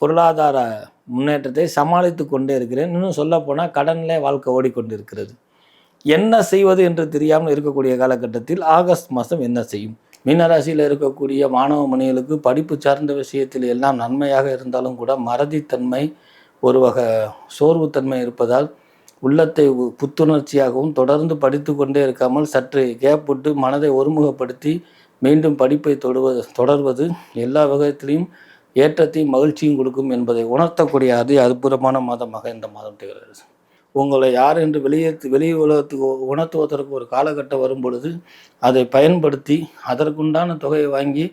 பொருளாதார முன்னேற்றத்தை சமாளித்து கொண்டே இருக்கிறேன். இன்னும் சொல்லப்போனால் கடனிலே வாழ்க்கை ஓடிக்கொண்டிருக்கிறது. என்ன செய்வது என்று தெரியாமல் இருக்கக்கூடிய காலகட்டத்தில் ஆகஸ்ட் மாதம் என்ன செய்யும்? மீனராசியில் இருக்கக்கூடிய மாணவ மணிகளுக்கு படிப்பு சார்ந்த விஷயத்தில் எல்லாம் நன்மையாக இருந்தாலும் கூட மறதித்தன்மை ஒரு வகை சோர்வுத்தன்மை இருப்பதால் உள்ளத்தை புத்துணர்ச்சியாகவும் தொடர்ந்து படித்து கொண்டே இருக்காமல் சற்று கேப் விட்டு மனதை ஒருமுகப்படுத்தி மீண்டும் படிப்பை தொடுவது தொடர்வது எல்லா வகைத்திலையும் ஏற்றத்தையும் மகிழ்ச்சியும் கொடுக்கும் என்பதை உணர்த்தக்கூடிய அதி அற்புதமான மாதமாக இந்த மாதம் திகழ்கிறது. உங்களை யார் என்று வெளியே வெளி உலகத்துக்கு உணர்த்துவதற்கு ஒரு காலகட்டம் வரும் பொழுது அதை பயன்படுத்தி அதற்குண்டான தொகையை வாங்கி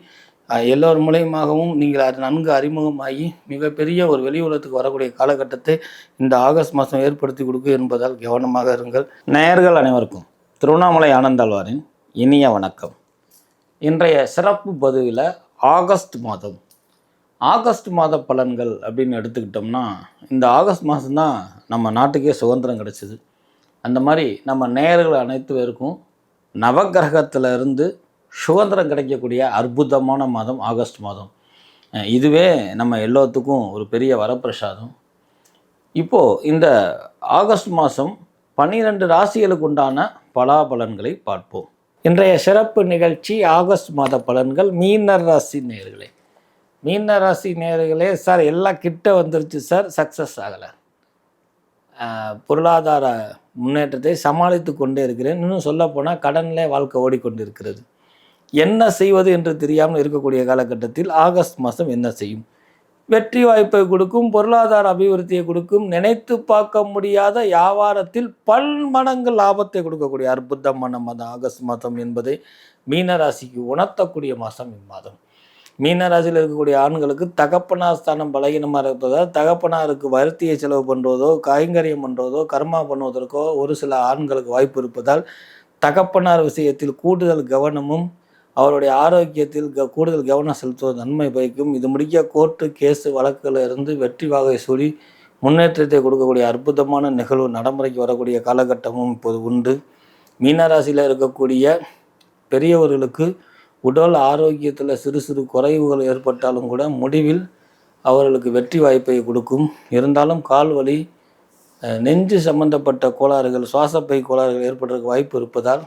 எல்லோர் மூலயமாகவும் நீங்கள் அது நன்கு அறிமுகமாகி மிகப்பெரிய ஒரு வெளி உலகத்துக்கு வரக்கூடிய காலகட்டத்தை இந்த ஆகஸ்ட் மாதம் ஏற்படுத்தி கொடுக்கும் என்பதால் கவனமாக இருங்கள். நேயர்கள் அனைவருக்கும் திருவண்ணாமலை ஆனந்தாழ்வாரின் இனிய வணக்கம். இன்றைய சிறப்பு பதிவில் ஆகஸ்ட் மாதம் ஆகஸ்ட் மாத பலன்கள் அப்படின்னு எடுத்துக்கிட்டோம்னா இந்த ஆகஸ்ட் மாதம்தான் நம்ம நாட்டுக்கே சுதந்திரம் கிடைச்சிது. அந்த மாதிரி நம்ம நேயர்கள் அனைத்து பேருக்கும் நவகிரகத்தில் இருந்து சுதந்திரம் கிடைக்கக்கூடிய அற்புதமான மாதம் ஆகஸ்ட் மாதம். இதுவே நம்ம எல்லாத்துக்கும் ஒரு பெரிய வரப்பிரசாதம். இப்போது இந்த ஆகஸ்ட் மாதம் பன்னிரெண்டு ராசிகளுக்கு உண்டான பலாபலன்களை பார்ப்போம். இன்றைய சிறப்பு நிகழ்ச்சி ஆகஸ்ட் மாத பலன்கள் மீனர் ராசி நேயர்களே மீன ராசி நேர்களே சார் எல்லாம் கிட்ட வந்துருச்சு சார். சக்ஸஸ் ஆகலை. பொருளாதார முன்னேற்றத்தை சமாளித்து கொண்டே இருக்கிறேன். இன்னும் சொல்லப்போனால் கடனிலே வாழ்க்கை ஓடிக்கொண்டிருக்கிறது. என்ன செய்வது என்று தெரியாமல் இருக்கக்கூடிய காலகட்டத்தில் ஆகஸ்ட் மாதம் என்ன செய்யும்? வெற்றி வாய்ப்பை கொடுக்கும் பொருளாதார அபிவிருத்தியை கொடுக்கும் நினைத்து பார்க்க முடியாத வியாபாரத்தில் பல்மடங்கு லாபத்தை கொடுக்கக்கூடிய அற்புதமான மாதம். ஆகஸ்ட் மாதம் என்பதை மீனராசிக்கு உணர்த்தக்கூடிய மாதம் இம்மாதம். மீனராசியில் இருக்கக்கூடிய ஆண்களுக்கு தகப்பனார் ஸ்தானம் பலகீனமாக இருப்பதால் தகப்பனாருக்கு வருத்தியை செலவு பண்ணுறதோ கைங்கரியம் பண்ணுறதோ கர்மா பண்ணுவதற்கோ ஒரு சில ஆண்களுக்கு வாய்ப்பு இருப்பதால் தகப்பனார் விஷயத்தில் கூடுதல் கவனமும் அவருடைய ஆரோக்கியத்தில் க கூடுதல் கவனம் செலுத்துவது நன்மை பயக்கும். இது முடிக்க கோர்ட்டு கேஸு வழக்குகளில் இருந்து வெற்றி வாகை சூடி முன்னேற்றத்தை கொடுக்கக்கூடிய அற்புதமான நிகழ்வு நடைமுறைக்கு வரக்கூடிய காலகட்டமும் இப்போது உண்டு. மீனராசியில் இருக்கக்கூடிய பெரியவர்களுக்கு உடல் ஆரோக்கியத்தில் சிறு சிறு குறைவுகள் ஏற்பட்டாலும் கூட முடிவில் அவர்களுக்கு வெற்றி வாய்ப்பை கொடுக்கும். இருந்தாலும் கால் வலி நெஞ்சு சம்பந்தப்பட்ட கோளாறுகள் சுவாசப்பை கோளாறுகள் ஏற்படுறதுக்கு வாய்ப்பு இருப்பதால்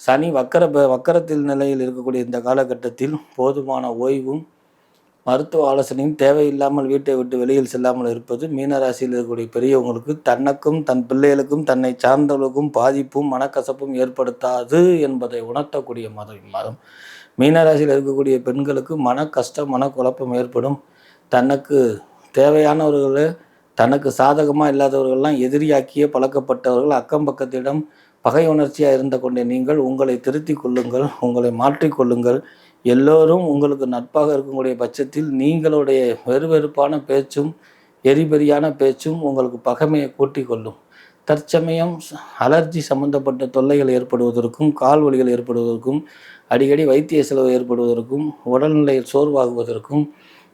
சனி வக்கர ப- வக்கரத்தில் நிலையில் இருக்கக்கூடிய இந்த காலகட்டத்தில் போதுமான ஓய்வும் மருத்துவ ஆலோசனையும் தேவையில்லாமல் வீட்டை விட்டு வெளியில் செல்லாமல் இருப்பது மீனராசியில் இருக்கக்கூடிய பெரியவங்களுக்கு தனக்கும் தன் பிள்ளைகளுக்கும் தன்னை சார்ந்தவர்களுக்கும் பாதிப்பும் மனக்கசப்பும் ஏற்படுத்தாது என்பதை உணர்த்தக்கூடிய மாதம். இம்மாதம் மீனராசியில் இருக்கக்கூடிய பெண்களுக்கு மன கஷ்டம் மனக்குழப்பம் ஏற்படும். தனக்கு தேவையானவர்களை தனக்கு சாதகமாக இல்லாதவர்கள்லாம் எதிரியாக்கிய பழக்கப்பட்டவர்கள் அக்கம் பக்கத்திடம் பகை உணர்ச்சியாக இருந்த கொண்டே நீங்கள் உங்களை திருத்திக் கொள்ளுங்கள் உங்களை மாற்றிக்கொள்ளுங்கள் எல்லோரும் உங்களுக்கு நட்பாக இருக்கக்கூடிய பட்சத்தில் நீங்களுடைய வெறுவெறுப்பான பேச்சும் எரிபெரியான பேச்சும் உங்களுக்கு பகைமையை கூட்டி கொள்ளும். தற்சமயம் அலர்ஜி சம்பந்தப்பட்ட தொல்லைகள் ஏற்படுவதற்கும் கால் வலிகள் ஏற்படுவதற்கும் அடிக்கடி வைத்திய செலவு ஏற்படுவதற்கும் உடல்நிலை சோர்வாகுவதற்கும்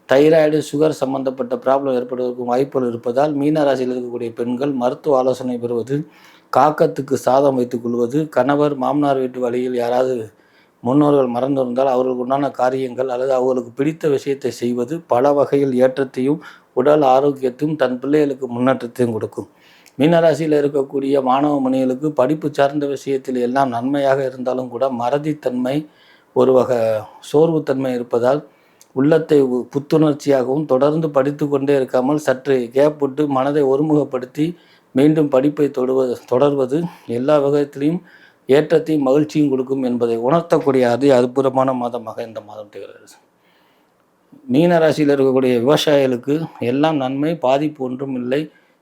தைராய்டு சுகர் சம்பந்தப்பட்ட ப்ராப்ளம் ஏற்படுவதற்கும் வாய்ப்புகள் இருப்பதால் மீனராசியில் இருக்கக்கூடிய பெண்கள் மருத்துவ ஆலோசனை பெறுவது காக்கத்துக்கு சாதம் வைத்துக் கொள்வது கணவர் மாமனார் வீட்டு வழியில் யாராவது முன்னோர்கள் மறந்திருந்தால் அவர்களுக்கு உண்டான காரியங்கள் அல்லது அவர்களுக்கு பிடித்த விஷயத்தை செய்வது பல வகையில் ஏற்றத்தையும் உடல் ஆரோக்கியத்தையும் தன் பிள்ளைகளுக்கு முன்னேற்றத்தையும் கொடுக்கும். மீனராசியில் இருக்கக்கூடிய மாணவ மணிகளுக்கு படிப்பு சார்ந்த விஷயத்தில் எல்லாம் நன்மையாக இருந்தாலும் கூட மறதித்தன்மை ஒரு வகை சோர்வுத்தன்மை இருப்பதால் உள்ளத்தை உ- புத்துணர்ச்சியாகவும் தொடர்ந்து படித்து கொண்டே இருக்காமல் சற்று கேப் விட்டு மனதை ஒருமுகப்படுத்தி மீண்டும் படிப்பை தொடுவது தொடர்வது எல்லா வகையத்திலையும் ஏற்றத்தையும் மகிழ்ச்சியும் கொடுக்கும் என்பதை உணர்த்தக்கூடிய அது அற்புதமான மாதமாக இந்த மாதம் திகழ்கிறது. மீன ராசியில் இருக்கக்கூடிய விவசாயிகளுக்கு எல்லாம் நன்மை பாதிப்பு ஒன்றும் இல்லை.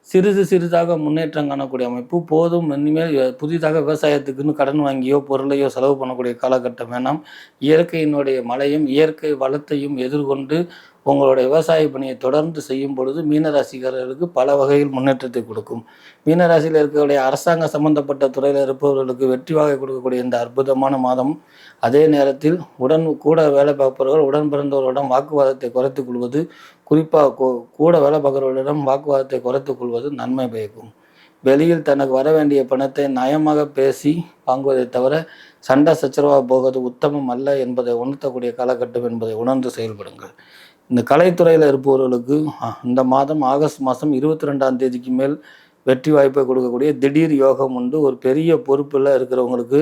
சிறிது சிறிதாக முன்னேற்றம் காணக்கூடிய அமைப்பு போதும். இனிமேல் புதிதாக விவசாயத்துக்குன்னு கடன் வாங்கியோ பொருளையோ செலவு பண்ணக்கூடிய காலகட்டம் வேணாம். இயற்கையினுடைய மழையும் இயற்கை வளத்தையும் எதிர்கொண்டு உங்களுடைய விவசாய பணியை தொடர்ந்து செய்யும் பொழுது மீனராசிக்காரர்களுக்கு பல வகையில் முன்னேற்றத்தை கொடுக்கும். மீனராசியில் இருக்கக்கூடிய அரசாங்க சம்பந்தப்பட்ட துறையில் இருப்பவர்களுக்கு வெற்றி வாகை கொடுக்கக்கூடிய இந்த அற்புதமான மாதம் அதே நேரத்தில் உடன் கூட வேலை பார்ப்பவர்கள் உடன் பிறந்தவர்களிடம் வாக்குவாதத்தை குறைத்துக் கொள்வது குறிப்பாக கூட வேலை பார்க்குறவர்களிடம் வாக்குவாதத்தை குறைத்துக் கொள்வது நன்மை பயக்கும். வெளியில் தனக்கு வர வேண்டிய பணத்தை நயமாக பேசி வாங்குவதை தவிர சண்டை சச்சரவாக போவது உத்தமம் அல்ல என்பதை உணர்த்தக்கூடிய காலகட்டம் என்பதை உணர்ந்து செயல்படுங்கள். இந்த கலைத்துறையில் இருப்பவர்களுக்கு இந்த மாதம் ஆகஸ்ட் மாதம் இருபத்தி ரெண்டாம் தேதிக்கு மேல் வெற்றி வாய்ப்பை கொடுக்கக்கூடிய திடீர் யோகம் உண்டு. ஒரு பெரிய பொறுப்பில் இருக்கிறவங்களுக்கு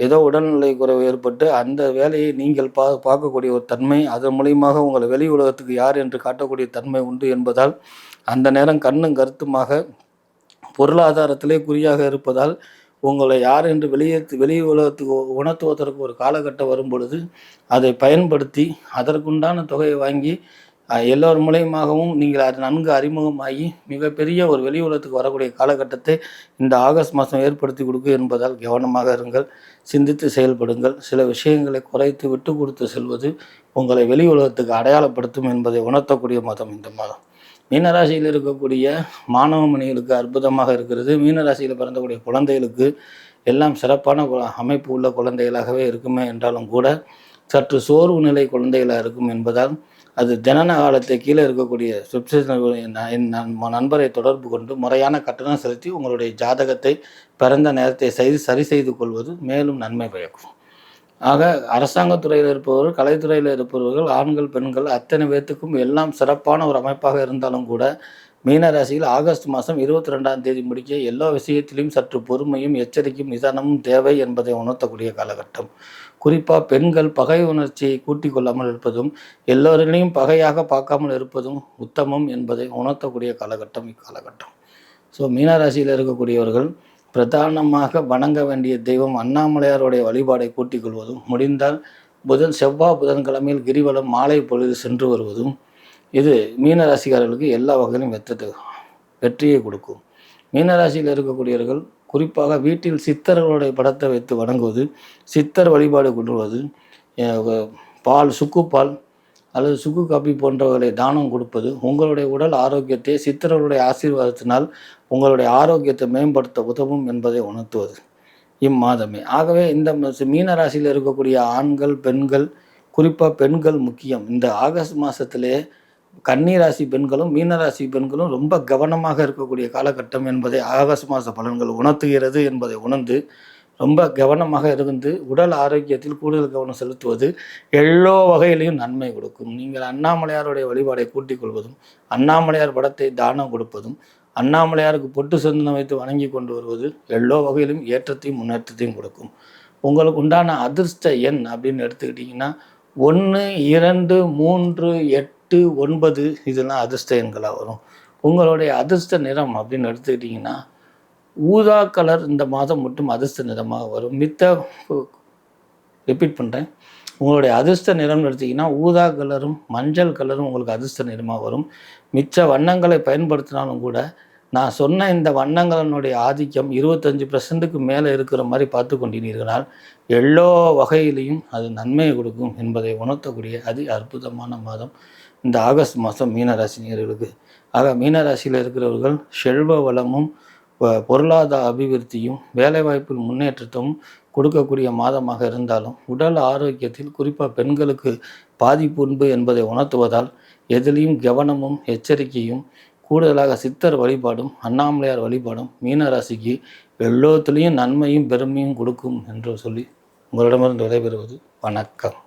ஏதோ உடல்நிலை குறைவு ஏற்பட்டு அந்த வேலையை நீங்கள் பா பார்க்கக்கூடிய ஒரு தன்மை அதன் மூலியமாக உங்களை வெளி உலகத்துக்கு யார் என்று காட்டக்கூடிய தன்மை உண்டு என்பதால் அந்த நேரம் கண்ணும் கருத்துமாக பொருளாதாரத்திலே குறியாக இருப்பதால் உங்களை யார் என்று வெளியே வெளி உலகத்துக்கு உணர்த்துவதற்கு ஒரு காலகட்டம் வரும் பொழுது அதை பயன்படுத்தி அதற்குண்டான தொகையை வாங்கி எல்லோர் மூலயமாகவும் நீங்கள் அது நன்கு அறிமுகமாகி மிகப்பெரிய ஒரு வெளி உலகத்துக்கு வரக்கூடிய காலகட்டத்தை இந்த ஆகஸ்ட் மாதம் ஏற்படுத்தி கொடுக்கும் என்பதால் கவனமாக இருங்கள். சிந்தித்து செயல்படுங்கள். சில விஷயங்களை குறைத்து விட்டு கொடுத்து செல்வது உங்களை வெளி உலகத்துக்கு அடையாளப்படுத்தும் என்பதை உணர்த்தக்கூடிய மாதம் இந்த மாதம். மீனராசியில் இருக்கக்கூடிய மாணவ மணிகளுக்கு அற்புதமாக இருக்கிறது. மீனராசியில் பிறந்தக்கூடிய குழந்தைகளுக்கு எல்லாம் சிறப்பான அமைப்பு உள்ள குழந்தைகளாகவே இருக்குமே என்றாலும் கூட சற்று சோர்வு நிலை குழந்தைகளாக இருக்கும் என்பதால் அது ஜனன காலத்தை கீழே இருக்கக்கூடிய சுப்சிஷன் நண்பரை தொடர்பு கொண்டு முறையான கட்டணம் செலுத்தி உங்களுடைய ஜாதகத்தை பிறந்த நேரத்தை செய்து சரி செய்து கொள்வது மேலும் நன்மை பயக்கும். ஆக அரசாங்கத்துறையில் இருப்பவர்கள் கலைத்துறையில் இருப்பவர்கள் ஆண்கள் பெண்கள் அத்தனை பேர்த்துக்கும் எல்லாம் சிறப்பான ஒரு அமைப்பாக இருந்தாலும் கூட மீனராசியில் ஆகஸ்ட் மாதம் இருபத்தி ரெண்டாம் தேதி முடிக்க எல்லா விஷயத்திலும் சற்று பொறுமையும் எச்சரிக்கையும் நிதானமும் தேவை என்பதை உணர்த்தக்கூடிய காலகட்டம். குறிப்பாக பெண்கள் பகை உணர்ச்சியை கூட்டிக் கொள்ளாமல் இருப்பதும் எல்லோரிலையும் பகையாக பார்க்காமல் இருப்பதும் உத்தமம் என்பதை உணர்த்தக்கூடிய காலகட்டம் இக்காலகட்டம். ஸோ மீனராசியில் இருக்கக்கூடியவர்கள் பிரதானமாக வணங்க வேண்டிய தெய்வம் அண்ணாமலையாருடைய வழிபாடை கூட்டிக் கொள்வதும் முடிந்தால் புதன் செவ்வாய் புதன்கிழமையில் கிரிவலம் மாலை பொழுது சென்று வருவதும் இது மீனராசிக்காரர்களுக்கு எல்லா வகையிலும் வெற்றத்தை வெற்றியை கொடுக்கும். மீனராசியில் இருக்கக்கூடியவர்கள் குறிப்பாக வீட்டில் சித்தர்களுடைய படத்தை வைத்து வணங்குவது சித்தர் வழிபாடு கொண்டுவது பால் சுக்குப்பால் அல்லது சுக்கு காப்பி போன்றவர்களை தானம் கொடுப்பது உங்களுடைய உடல் ஆரோக்கியத்தை சித்தர்களுடைய ஆசீர்வாதத்தினால் உங்களுடைய ஆரோக்கியத்தை மேம்படுத்த உதவும் என்பதை உணர்த்துவது. இம்மாதமே. ஆகவே இந்த மீனராசியில் மீன ராசியில் இருக்கக்கூடிய ஆண்கள் பெண்கள் குறிப்பாக பெண்கள் முக்கியம். இந்த ஆகஸ்ட் மாதத்திலே கன்னிராசி பெண்களும் மீனராசி பெண்களும் ரொம்ப கவனமாக இருக்கக்கூடிய காலகட்டம் என்பதை ஆகஸ்ட் மாத பலன்கள் உணர்த்துகிறது என்பதை உணர்ந்து ரொம்ப கவனமாக இருந்து உடல் ஆரோக்கியத்தில் கூடுதல் கவனம் செலுத்துவது எல்லா வகையிலையும் நன்மை கொடுக்கும். நீங்கள் அண்ணாமலையாருடைய வழிபாடை கூட்டிக் கொள்வதும் அண்ணாமலையார் படத்தை தானம் கொடுப்பதும் அண்ணாமலையாருக்கு பொட்டு சந்தனம் வைத்து வணங்கி கொண்டு வருவது எல்லா வகையிலும் ஏற்றத்தையும் முன்னேற்றத்தையும் கொடுக்கும். உங்களுக்கு உண்டான அதிர்ஷ்ட எண் அப்படின்னு எடுத்துக்கிட்டிங்கன்னா ஒன்று இரண்டு மூன்று எட்டு ஒன்பது இதெல்லாம் அதிர்ஷ்ட எண்களாக வரும். உங்களுடைய அதிர்ஷ்ட நிறம் அப்படின்னு எடுத்துக்கிட்டிங்கன்னா ஊதா கலர் இந்த மாதம் மட்டும் அதிர்ஷ்ட நிறமாக வரும். மித்த ரிப்பீட் பண்ணுறேன் உங்களுடைய அதிர்ஷ்ட நிறம்னு எடுத்தீங்கன்னா ஊதா கலரும் மஞ்சள் கலரும் உங்களுக்கு அதிர்ஷ்ட நிறமாக வரும். மிச்ச வண்ணங்களை பயன்படுத்தினாலும் கூட நான் சொன்ன இந்த வண்ணங்களினுடைய ஆதிக்கம் இருபத்தஞ்சி பர்சன்ட்டுக்கு மேலே இருக்கிற மாதிரி பார்த்து கொண்டிருக்கிறால் எல்லா வகையிலையும் அது நன்மையை கொடுக்கும் என்பதை உணர்த்தக்கூடிய அதி அற்புதமான மாதம் இந்த ஆகஸ்ட் மாதம் மீனராசினியர்களுக்கு ஆக மீனராசியில் இருக்கிறவர்கள் செல்வ வளமும் பொருளாதார அபிவிருத்தியும் வேலைவாய்ப்பில் முன்னேற்றத்தும் கொடுக்கக்கூடிய மாதமாக இருந்தாலும் உடல் ஆரோக்கியத்தில் குறிப்பாக பெண்களுக்கு பாதிப்பு உண்பு என்பதை உணர்த்துவதால் எதிலையும் கவனமும் எச்சரிக்கையும் கூடுதலாக சித்தர் வழிபாடும் அண்ணாமலையார் வழிபாடும் மீனராசிக்கு எல்லோத்துலேயும் நன்மையும் பெருமையும் கொடுக்கும் என்று சொல்லி உங்களிடமிருந்து விடைபெறுவது வணக்கம்.